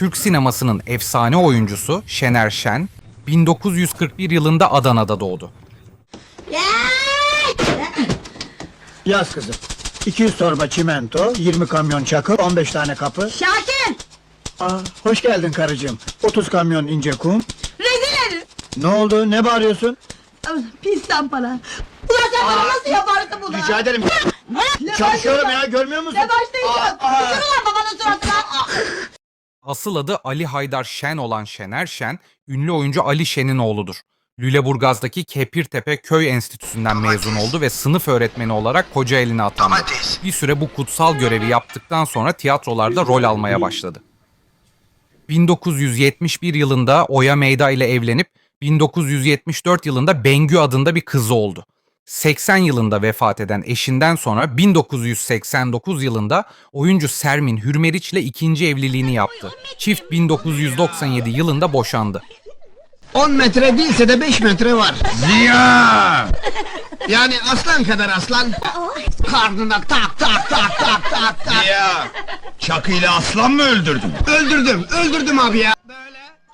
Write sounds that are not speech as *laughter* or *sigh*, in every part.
Türk sinemasının efsane oyuncusu Şener Şen 1941 yılında Adana'da doğdu. Yaz kızım. 200 torba çimento, 20 kamyon çakıl, 15 tane kapı. Şakir! Aa, hoş geldin karıcığım. 30 kamyon ince kum. Rezil herif! Ne oldu? Ne bağırıyorsun? Pis zampara! Ulan sen bana nasıl yaparsın bunu? Rica ederim. Ne Çalışıyorum ya, görmüyor musun? Ne başlayacağım? Aa, aa. Asıl adı Ali Haydar Şen olan Şener Şen, ünlü oyuncu Ali Şen'in oğludur. Lüleburgaz'daki Kepirtepe Köy Enstitüsü'nden mezun oldu ve sınıf öğretmeni olarak Kocaeli'ne atandı. Bir süre bu kutsal görevi yaptıktan sonra tiyatrolarda rol almaya başladı. 1971 yılında Oya Meyda ile evlenip 1974 yılında Bengü adında bir kızı oldu. 80 yılında vefat eden eşinden sonra 1989 yılında oyuncu Sermin Hürmeriç ile ikinci evliliğini yaptı. Çift 1997 yılında boşandı. 10 metre değilse de 5 metre var. Ziya! Yani aslan kadar aslan. Karnına tak tak tak tak tak tak. Ziya! Çakı ile aslan mı öldürdün? Öldürdüm, öldürdüm abi ya.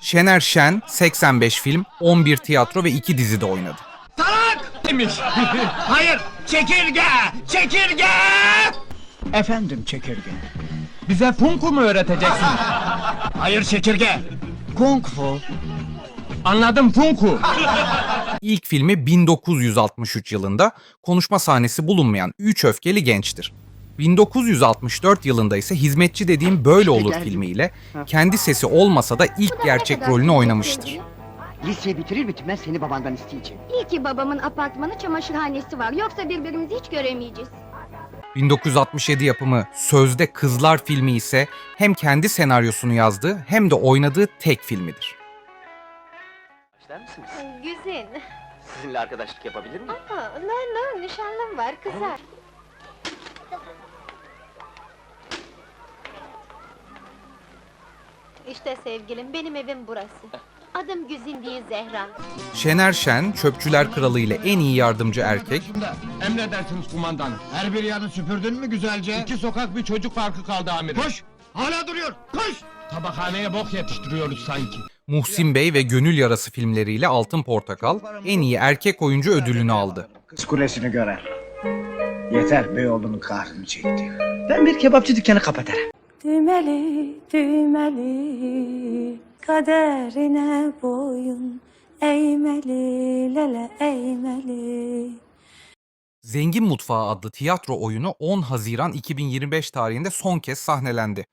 Şener Şen 85 film, 11 tiyatro ve 2 dizide oynadı. Demiş. *laughs* Hayır, çekirge, çekirge. Efendim çekirge. Bize funku mu öğreteceksin? *laughs* Hayır çekirge. Kung fu. Anladım funku. *laughs* İlk filmi 1963 yılında konuşma sahnesi bulunmayan Üç Öfkeli Gençtir. 1964 yılında ise Hizmetçi Dediğim Böyle Olur filmiyle kendi sesi olmasa da ilk gerçek rolünü oynamıştır. Liseyi bitirir bitirmez seni babandan isteyeceğim. İyi ki babamın apartmanı çamaşırhanesi var. Yoksa birbirimizi hiç göremeyeceğiz. 1967 yapımı Sözde Kızlar filmi ise hem kendi senaryosunu yazdığı hem de oynadığı tek filmidir. İster misiniz? Güzel. Sizinle arkadaşlık yapabilir miyim? Aa, no no nişanlım var kızar. İşte sevgilim benim evim burası. Adım Güzin değil Zehra. Şener Şen, Çöpçüler Kralı ile en iyi yardımcı erkek, Emredersiniz kumandan. Her bir yanı süpürdün mü güzelce? İki sokak bir çocuk farkı kaldı amirim. Koş! Hala duruyor, koş! Tabakhaneye bok yetiştiriyoruz sanki. Muhsin Bey ve Gönül Yarası filmleriyle Altın Portakal en iyi erkek oyuncu ödülünü aldı. Kız kulesini görer. Yeter, Beyoğlu'nun kahrını çekti. Ben bir kebapçı dükkanı kapatırım. Düğmeli, düğmeli, kaderine boyun eğmeli, lele eğmeli. Zengin Mutfağı adlı tiyatro oyunu 10 Haziran 2025 tarihinde son kez sahnelendi.